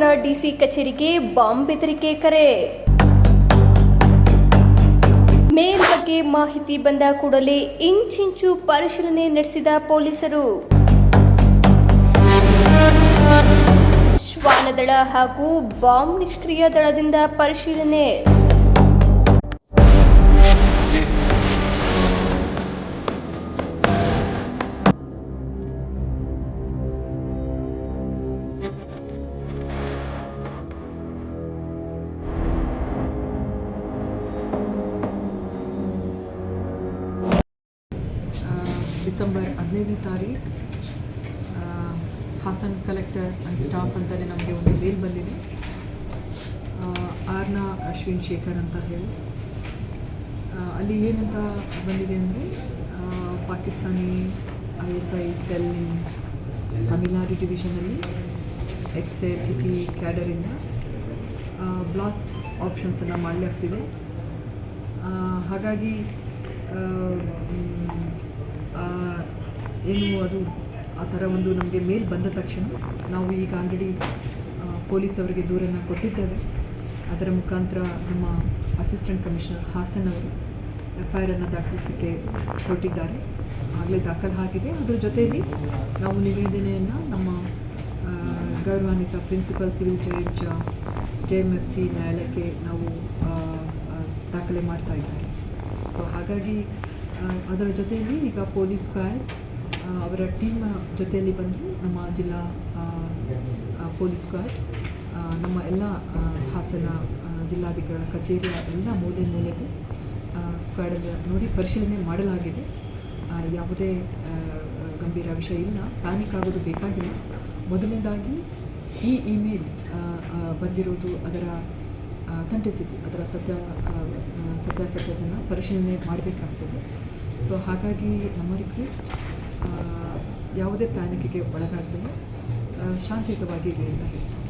Hassan DC ಕಚೇರಿಗೆ bomb ಬೆದರಿಕೆ ಕರೆ. ಮೇಲ್ ಬಗ್ಗೆ ಮಾಹಿತಿ ಬಂದ ಕೂಡಲೇ ಇಂಚಿಂಚು ಪರಿಶೀಲನೆ ನಡೆಸಿದ ಪೊಲೀಸರು. ಶ್ವಾನದಳ ಹಾಗೂ ಬಾಂಬ್ ನಿಷ್ಕ್ರಿಯ ದಳದಿಂದ ಪರಿಶೀಲನೆ. ಡಿಸೆಂಬರ್ ಹದಿನೈದನೇ ತಾರೀಕು ಹಾಸನ್ ಕಲೆಕ್ಟರ್ ಆ್ಯಂಡ್ ಸ್ಟಾಫ್ ಅಂತಲೇ ನಮಗೆ ಒಂದು ಮೇಲ್ ಬಂದಿದೆ. ಆರ್ನ ಅಶ್ವಿನ್ ಶೇಖರ್ ಅಂತ ಹೇಳಿ. ಅಲ್ಲಿ ಏನಂತ ಬಂದಿದೆ ಅಂದರೆ Pakistani I S I cell Tamil Nadu ಡಿವಿಷನಲ್ಲಿ X T ಕ್ಯಾಡರಿಂದ ಬ್ಲಾಸ್ಟ್ ಆಪ್ಷನ್ಸನ್ನು ಮಾಡಲಾಗ್ತಿದೆ ಹಾಗಾಗಿ ಏನು ಅದು ಆ ಥರ ಒಂದು ನಮಗೆ ಮೇಲ್ ಬಂದ ತಕ್ಷಣ ನಾವು ಈಗ ಆಲ್ರೆಡಿ ಪೊಲೀಸ್ ಅವರಿಗೆ ದೂರನ್ನು ಕೊಟ್ಟಿದ್ದೇವೆ. ಅದರ ಮುಖಾಂತರ ನಮ್ಮ ಅಸಿಸ್ಟೆಂಟ್ ಕಮಿಷನರ್ ಹಾಸನ್ ಅವರು ಎಫ್ ಐ ಆರನ್ನು ದಾಖಲಿಸಲಿಕ್ಕೆ ಕೊಟ್ಟಿದ್ದಾರೆ ಆಗಲೇ ದಾಖಲು ಆಗಿದೆ. ಅದರ ಜೊತೆಯಲ್ಲಿ ನಾವು ನಿವೇದನೆಯನ್ನು ನಮ್ಮ ಗೌರವಾನ್ವಿತ principal civil judge J M F C ನ್ಯಾಯಾಲಯಕ್ಕೆ ನಾವು ದಾಖಲೆ ಮಾಡ್ತಾ ಇದ್ದಾರೆ. ಸೊ ಹಾಗಾಗಿ ಅದರ ಜೊತೆಯಲ್ಲಿ ಈಗ ಪೊಲೀಸ್ ಆ, ಅವರ ಟೀಮ್ ಜೊತೆಯಲ್ಲಿ ಬಂದು ನಮ್ಮ ಜಿಲ್ಲಾ ಪೊಲೀಸ್ ಗಾರ್ಡ್ ನಮ್ಮ ಎಲ್ಲ ಹಾಸನ ಜಿಲ್ಲಾಧಿಕಾರಿ ಕಚೇರಿಯ ಎಲ್ಲ ಮೂಲೆ ಮೂಲೆಗೂ ಸ್ಕ್ವಾಡನ್ನು ನೋಡಿ ಪರಿಶೀಲನೆ ಮಾಡಲಾಗಿದೆ. ಯಾವುದೇ ಗಂಭೀರ ವಿಷಯ ಇಲ್ಲ. ಪ್ಯಾನಿಕ್ ಆಗೋದು ಬೇಕಾಗಿಲ್ಲ. ಮೊದಲನೇದಾಗಿ ಈ ಇಮೇಲ್ ಬಂದಿರೋದು ಅದರ ಅಥೆಂಟಿಸಿಟಿ ಅದರ ಸತ್ಯ ಸತ್ಯಾಸತ್ಯತೆಯನ್ನು ಪರಿಶೀಲನೆ ಮಾಡಬೇಕಾಗ್ತದೆ. ಸೊ ಹಾಗಾಗಿ ನಮ್ಮ ರಿಕ್ವೆಸ್ಟ್ ಯಾವುದೇ ಪ್ಯಾನಿಕ್ಗೆ ಒಳಗಾಗದೆ ಶಾಂತಿಯುತವಾಗಿ ಇರಿ ಅಂತ ಹೇಳ್ತೀನಿ.